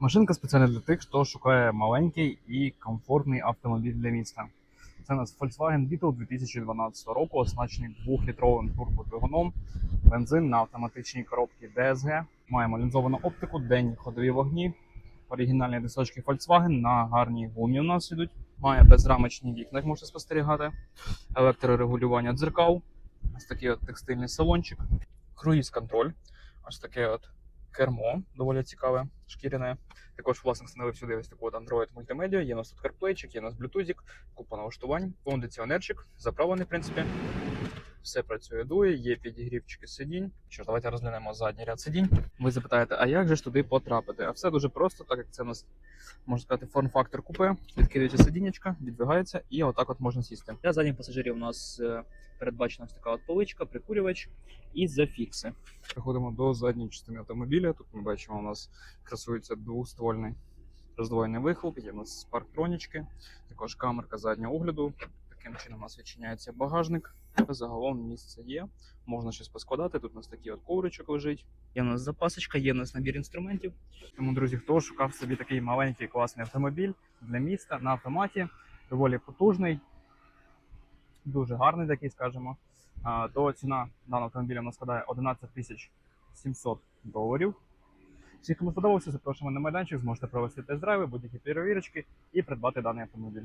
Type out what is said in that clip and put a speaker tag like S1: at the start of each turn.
S1: Машинка спеціальна для тих, хто шукає маленький і комфортний автомобіль для міста. Це у нас Volkswagen Beetle 2012 року, оснащений 2-літровим турбодвигуном, бензин на автоматичній коробці DSG. Маємо лінзовану оптику, денні ходові вогні, оригінальні дисочки Volkswagen на гарній гумі у нас ідуть. Має безрамочні вікна, як можете спостерігати, електрорегулювання дзеркал, ось такий от текстильний салончик, круїз контроль, ось таке от кермо, доволі цікаве, шкіряне. Також власник встановив сюди ось таку от Android мультимедіа, є у нас тут CarPlay, є у нас Bluetooth, купа налаштувань, кондиціонерчик, заправлений, в принципі. Все працює дує, є підігрівчики сидінь. Що ж, давайте розглянемо задній ряд сидінь. Ви запитаєте, а як же ж туди потрапити? А все дуже просто, так як це у нас можна сказати форм-фактор купе. Відкидається сидіннячка, відбігається, і отак от можна сісти. Для задніх пасажирів у нас е, передбачена ось така от поличка, прикурювач і зафікси. Переходимо до задньої частини автомобіля. Тут ми бачимо, у нас красується двоствольний роздвоєний вихлоп, є у нас парктронічки, також камерка заднього огляду. Таким чином у нас відчиняється багажник. Загалом місце є. Можна щось поскладати. Тут у нас такий от ковричок лежить. Є у нас запасочка, є у нас набір інструментів. Тому, друзі, хто шукав собі такий маленький класний автомобіль для міста на автоматі, доволі потужний, дуже гарний такий, скажімо, то ціна даного автомобіля у нас складає 11 тисяч 700 доларів. Всіх, кому сподобався, запрошуємо на майданчик, зможете провести тест-драйви, будь-які перевірочки і придбати даний автомобіль.